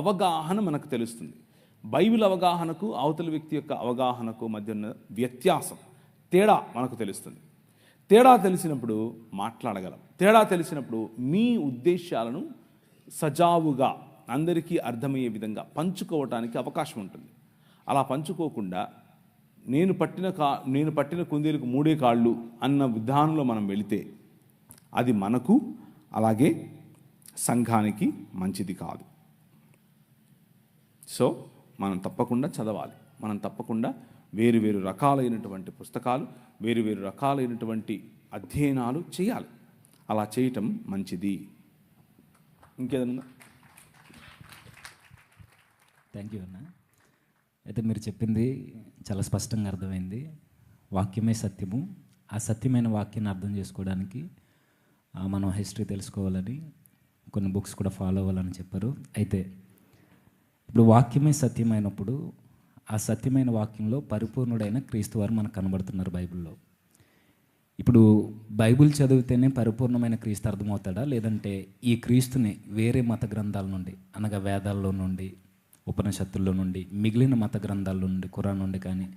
అవగాహన మనకు తెలుస్తుంది. బైబిల్ అవగాహనకు అవతల వ్యక్తి యొక్క అవగాహనకు మధ్య ఉన్న వ్యత్యాసం తేడా మనకు తెలుస్తుంది. తేడా తెలిసినప్పుడు మాట్లాడగలం. తేడా తెలిసినప్పుడు మీ ఉద్దేశాలను సజావుగా అందరికీ అర్థమయ్యే విధంగా పంచుకోవటానికి అవకాశం ఉంటుంది. అలా పంచుకోకుండా నేను పట్టిన కా నేను పట్టిన కుందేలకు మూడే కాళ్ళు అన్న విధానంలో మనం వెళితే అది మనకు అలాగే సంఘానికి మంచిది కాదు. సో మనం తప్పకుండా చదవాలి. మనం తప్పకుండా వేరు వేరు రకాలైనటువంటి పుస్తకాలు వేరు వేరు రకాలైనటువంటి అధ్యయనాలు చేయాలి. అలా చేయటం మంచిది. ఇంకేదన్నా థ్యాంక్ యూ అన్న. అయితే మీరు చెప్పింది చాలా స్పష్టంగా అర్థమైంది. వాక్యమే సత్యము. ఆ సత్యమైన వాక్యాన్ని అర్థం చేసుకోవడానికి మనం హిస్టరీ తెలుసుకోవాలని కొన్ని బుక్స్ కూడా ఫాలో అవ్వాలని చెప్పారు. అయితే ఇప్పుడు వాక్యమే సత్యమైనప్పుడు ఆ సత్యమైన వాక్యంలో పరిపూర్ణుడైన క్రీస్తు వారు మనకు కనబడుతున్నారు బైబిల్లో. ఇప్పుడు బైబిల్ చదివితేనే పరిపూర్ణమైన క్రీస్తు అర్థమవుతాడా? లేదంటే ఈ క్రీస్తుని వేరే మత గ్రంథాల నుండి అనగా వేదాల్లో నుండి ఉపనిషత్తుల్లో నుండి మిగిలిన మత గ్రంథాల నుండి ఖురాన్ నుండి కానీ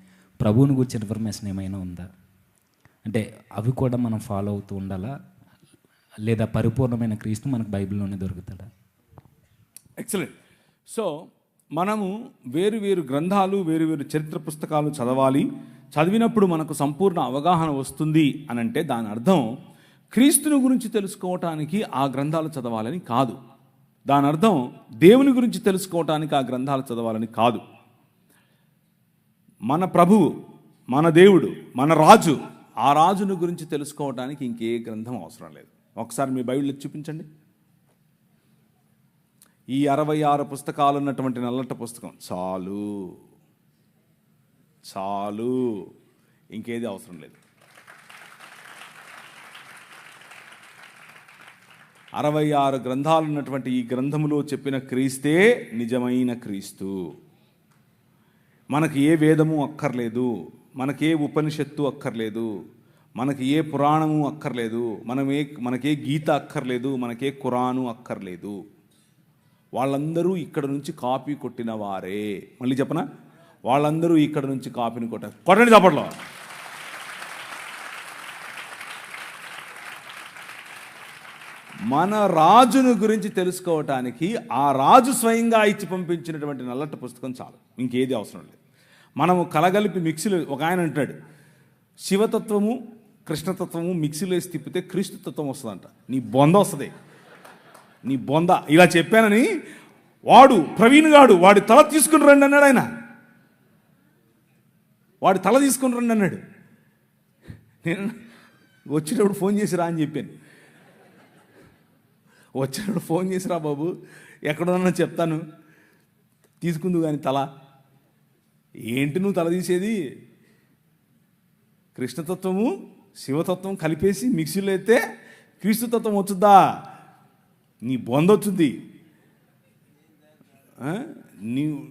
ప్రభువుని గురించి ఇన్ఫర్మేషన్ ఏమైనా ఉందా? అంటే అవి కూడా మనం ఫాలో అవుతూ ఉండాలా? లేదా పరిపూర్ణమైన క్రీస్తు మనకు బైబిల్లోనే దొరుకుతాడా? ఎక్సలెంట్ సో మనము వేరు వేరు గ్రంథాలు వేరు వేరు చరిత్ర పుస్తకాలు చదవాలి. చదివినప్పుడు మనకు సంపూర్ణ అవగాహన వస్తుంది అని అంటే దాని అర్థం క్రీస్తుని గురించి తెలుసుకోవటానికి ఆ గ్రంథాలు చదవాలని కాదు. దాని అర్థం దేవుని గురించి తెలుసుకోవటానికి ఆ గ్రంథాలు చదవాలని కాదు. మన ప్రభువు మన దేవుడు మన రాజు ఆ రాజును గురించి తెలుసుకోవటానికి ఇంకే గ్రంథం అవసరం లేదు. ఒకసారి మీ బైబిల్ చూపించండి. ఈ అరవై ఆరు పుస్తకాలు ఉన్నటువంటి నల్లట పుస్తకం. చాలు. చాలు. ఇంకేది అవసరం లేదు. అరవై ఆరు గ్రంథాలు ఉన్నటువంటి ఈ గ్రంథములో చెప్పిన క్రీస్తే నిజమైన క్రీస్తు. మనకి ఏ వేదము అక్కర్లేదు. మనకి ఏ ఉపనిషత్తు అక్కర్లేదు. మనకి ఏ పురాణము అక్కర్లేదు. మనం ఏ మనకే గీత అక్కర్లేదు. మనకే ఖురాను అక్కర్లేదు. వాళ్ళందరూ ఇక్కడ నుంచి కాపీ కొట్టిన వారే. మళ్ళీ చెప్పనా? వాళ్ళందరూ ఇక్కడ నుంచి కాపీని కొట్టారు. కొట్టండి చప్పట్లో. మన రాజును గురించి తెలుసుకోవటానికి ఆ రాజు స్వయంగా ఇచ్చి పంపించినటువంటి నల్లట పుస్తకం చాలు. ఇంకేది అవసరం లేదు. మనము కలగలిపి మిక్సీలో ఒక ఆయన అంటాడు శివతత్వము కృష్ణతత్వము మిక్సీలో వేసి తిప్పితే క్రీస్తుతత్వం వస్తుందంట. నీ బొంద వస్తుంది. నీ బొంద. ఇలా చెప్పానని వాడు ప్రవీణ్ గాడు వాడి తల తీసుకుని రండి అన్నాడు ఆయన. వాడి తల తీసుకుని రండి అన్నాడు. నేను వచ్చేటప్పుడు ఫోన్ చేసిరా అని చెప్పాను. వచ్చేటప్పుడు ఫోన్ చేసిరా బాబు ఎక్కడున్నా చెప్తాను. తీసుకుందు కానీ తల. ఏంటి నువ్వు తల తీసేది? కృష్ణతత్వము శివతత్వం కలిపేసి మిక్సీలో అయితే క్రీస్తుతత్వం వచ్చుద్దా? నీ బొంద వచ్చింది నీ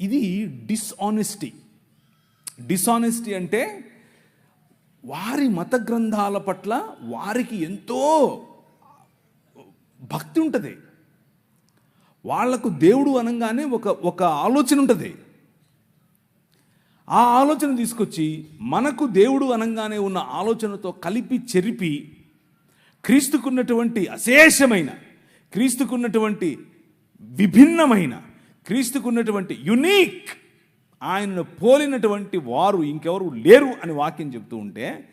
ఇది డిస్ఆనెస్టీ డిస్ఆనెస్టీ అంటే వారి మత గ్రంథాల పట్ల వారికి ఎంతో భక్తి ఉంటుంది. వాళ్ళకు దేవుడు అనగానే ఒక ఒక ఆలోచన ఉంటుంది. ఆ ఆలోచన తీసుకొచ్చి మనకు దేవుడు అనగానే ఉన్న ఆలోచనతో కలిపి చెరిపి క్రీస్తుకున్నటువంటి అశేషమైన క్రీస్తుకున్నటువంటి విభిన్నమైన క్రీస్తుకున్నటువంటి యునీక్ ఆయనను పోలినటువంటి వారు ఇంకెవరు లేరు అని వాక్యం చెప్తూ ఉంటే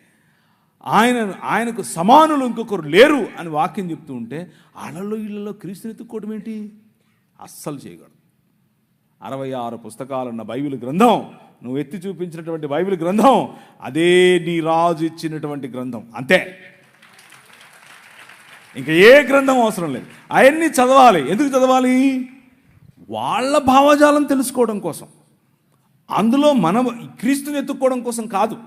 ఆయన ఆయనకు సమానులు ఇంకొకరు లేరు అని వాక్యం చెప్తూ ఉంటే అలలో ఇళ్ళలో క్రీస్తుని ఎత్తుక్కోవడం ఏంటి? అస్సలు చేయకూడదు. అరవై ఆరు పుస్తకాలున్న బైబిల్ గ్రంథం నువ్వు ఎత్తి చూపించినటువంటి బైబిల్ గ్రంథం అదే నీ రాజు ఇచ్చినటువంటి గ్రంథం అంతే. ఇంకా ఏ గ్రంథం అవసరం లేదు. అవన్నీ చదవాలి. ఎందుకు చదవాలి? వాళ్ళ భావజాలం తెలుసుకోవడం కోసం. అందులో మన క్రీస్తుని ఎత్తుక్కోవడం కోసం కాదు.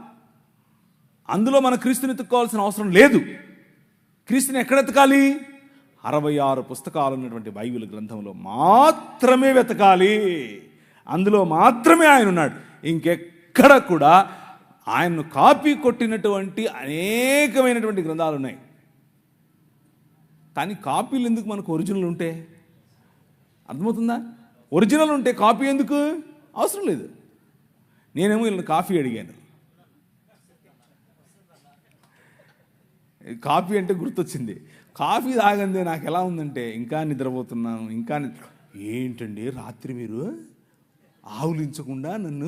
అందులో మన క్రీస్తుని ఎత్తుక్కోవాల్సిన అవసరం లేదు. క్రీస్తుని ఎక్కడ ఎతకాలి అరవై ఆరు పుస్తకాలు ఉన్నటువంటి బైబిల్ గ్రంథంలో మాత్రమే వెతకాలి. అందులో మాత్రమే ఆయన ఉన్నాడు. ఇంకెక్కడ కూడా ఆయన్ను కాపీ కొట్టినటువంటి అనేకమైనటువంటి గ్రంథాలు ఉన్నాయి. కానీ కాపీలు ఎందుకు మనకు ఒరిజినల్ ఉంటే? అర్థమవుతుందా? ఒరిజినల్ ఉంటే కాపీ ఎందుకు? అవసరం లేదు. నేనేమో వీళ్ళని కాఫీ అడిగాను. కాఫీ అంటే గుర్తొచ్చింది. కాఫీ తాగందే నాకు ఎలా ఉందంటే ఇంకా నిద్రపోతున్నాను ఇంకా ఏంటండి రాత్రి మీరు? ఆవులించకుండా నన్ను